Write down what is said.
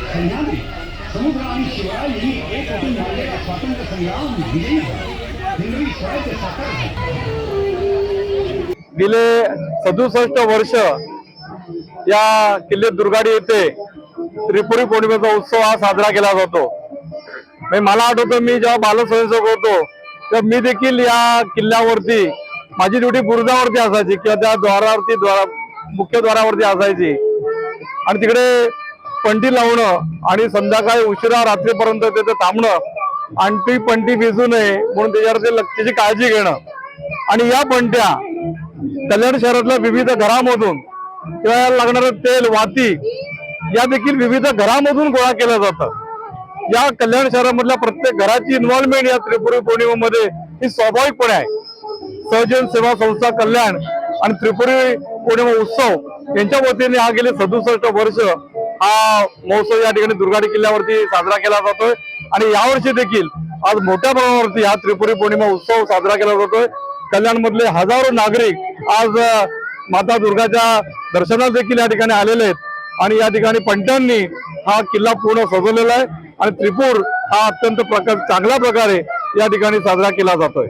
आणि शिवराय यांनी एक उठून मारलेला स्वातंत्र्य संग्राम विजयी झाला. हिंदवी स्वराज्य साकार गेले सदुसष्ट वर्ष या किल्ले दुर्गाडी येथे त्रिपुरी पौर्णिमेचा उत्सव हा साजरा केला जातो. मला आठवतं मी जेव्हा बालस्वयंसेवक होतो तेव्हा मी देखील या किल्ल्यावरती माझी ड्युटी बुरुजावरती असायची किंवा त्या द्वारावरती द्वारा मुख्य द्वारावरती असायची. आणि तिकडे पंटी लावणं आणि संध्याकाळी उशिरा रात्रीपर्यंत तिथे थांबणं आणि ती पंटी भिजू नये म्हणून त्याच्यावर त्याची काळजी घेणं. आणि या पंट्या कल्याण शहरातल्या विविध घरामधून किंवा लागणारं तेल वाती या देखील विविध घरामधून गोळा केलं जातं या कल्याण शहरामधल्या प्रत्येक घराची इन्व्हॉल्वमेंट या त्रिपुरी पौर्णिमेमध्ये ही स्वाभाविकपणे आहे. सहजन सेवा संस्था कल्याण आणि त्रिपुरी पौर्णिमा उत्सव यांच्या वतीने हा गेले सदुसष्ट वर्ष हा महोत्सव या ठिकाणी दुर्गाडी किल्ल्यावरती साजरा केला जातोय. आणि यावर्षी देखील आज मोठ्या प्रमाणावरती हा त्रिपुरी पौर्णिमा उत्सव साजरा केला जातोय. कल्याणमधले हजारो नागरिक आज माता दुर्गाच्या दर्शनास देखील या ठिकाणी आलेले आहेत. आणि या ठिकाणी पंठ्यांनी हा किल्ला पूर्ण सजवलेला आहे. आणि त्रिपूर हा अत्यंत प्रकार चांगल्या प्रकारे या ठिकाणी साजरा केला जातोय.